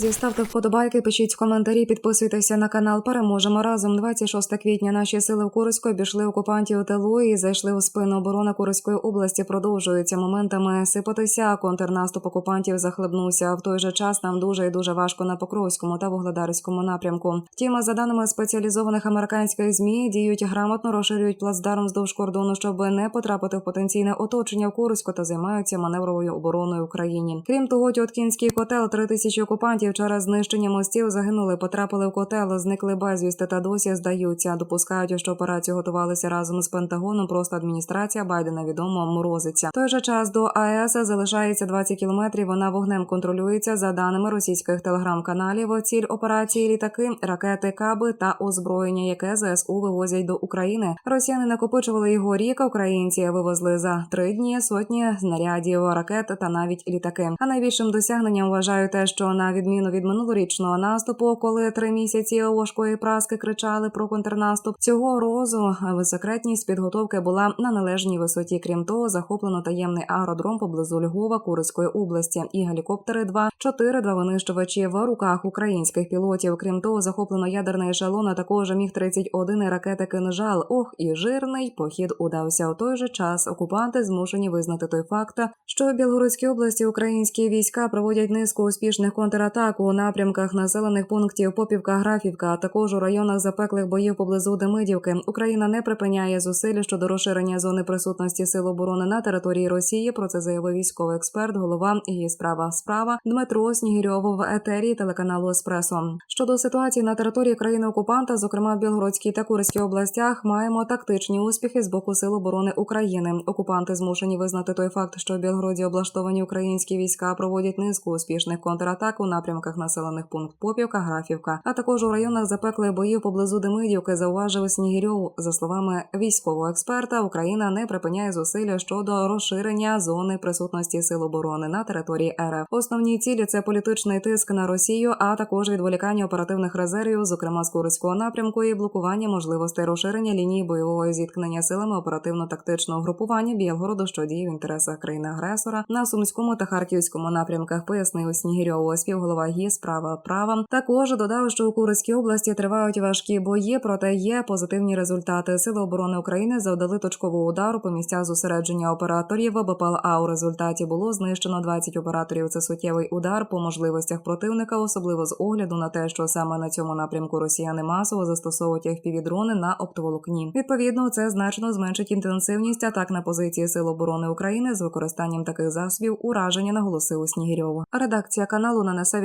друзі, ставте вподобайки, пишіть коментарі, підписуйтеся на канал. Переможемо разом. 26 квітня наші сили в Курську обійшли окупантів тилу і зайшли у спину оборони Курської області. Продовжуються моментами сипатися. Контрнаступ окупантів захлебнувся. В той же час нам дуже і дуже важко на Покровському та Вугледарському напрямку. Втім, за даними спеціалізованих американських змі, діють грамотно, розширюють плацдарм вздовж кордону, щоб не потрапити в потенційне оточення в Курську та займаються маневровою обороною в країні. Крім того, Тьоткінський котел три тисячі окупантів через знищення мостів загинули, потрапили в котел, зникли безвісти та досі здаються. Допускають, що операцію готувалися разом з Пентагоном. Просто адміністрація Байдена відомо морозиться. Той же час до АЕС залишається 20 кілометрів. Вона вогнем контролюється за даними російських телеграм-каналів. Ціль операції літаки, ракети, каби та озброєння, яке ЗСУ вивозять до України. Росіяни накопичували його рік. Українці вивезли за три дні сотні знарядів, ракет та навіть літаки. А найбільшим досягненням вважаю те, що на відміну від минулорічного наступу, коли три місяці важкої праски кричали про контрнаступ, цього розу секретність підготовки була на належній висоті. Крім того, захоплено таємний аеродром поблизу Львова Курської області і гелікоптери 2 4 два винищувачі в руках українських пілотів. Крім того, захоплено ядерний ешелон, а також міг 31 і ракети кинжал. Ох, і жирний похід удався. У той же час окупанти змушені визнати той факт, що в Білгородській області українські війська проводять низку успішних контратак у напрямках населених пунктів Попівка, Графівка, а також у районах запеклих боїв поблизу Демидівки. Україна не припиняє зусиль щодо розширення зони присутності сил оборони на території Росії. Про це заявив військовий експерт, голова її справа справа Дмитро Снігирьов в етері телеканалу Еспресо. Щодо ситуації на території країни окупанта, зокрема в Білгородській та Курській областях, маємо тактичні успіхи з боку сил оборони України. Окупанти змушені визнати той факт, що в Білгороді облаштовані українські війська проводять низку успішних контратак у напрямках населених пункт Попівка, Графівка, а також у районах запеклих боїв поблизу Демидівки. Зауважив Снігирьов. За словами військового експерта, Україна не припиняє зусилля щодо розширення зони присутності сил оборони на території РФ. Основні цілі це політичний тиск на Росію, а також відволікання оперативних резервів, зокрема з Курського напрямку, і блокування можливостей розширення лінії бойового зіткнення силами оперативно-тактичного групування Білгороду, що діє в інтересах країни-агресора на сумському та харківському напрямках. Пояснив Снігірьову співголова ГІС права права. Також додав, що у Курській області тривають важкі бої, проте є позитивні результати. Сили оборони України завдали точкового удару по місцях зосередження операторів. БПЛА у результаті було знищено 20 операторів. Це суттєвий удар по можливостях противника, особливо з огляду на те, що саме на цьому напрямку росіяни масово застосовують FPV-дрони на оптоволокні. Відповідно, це значно зменшить інтенсивність атак на позиції Сил оборони України з використанням таких засобів. Ураження наголосив Снігірьов. Редакція каналу нанесе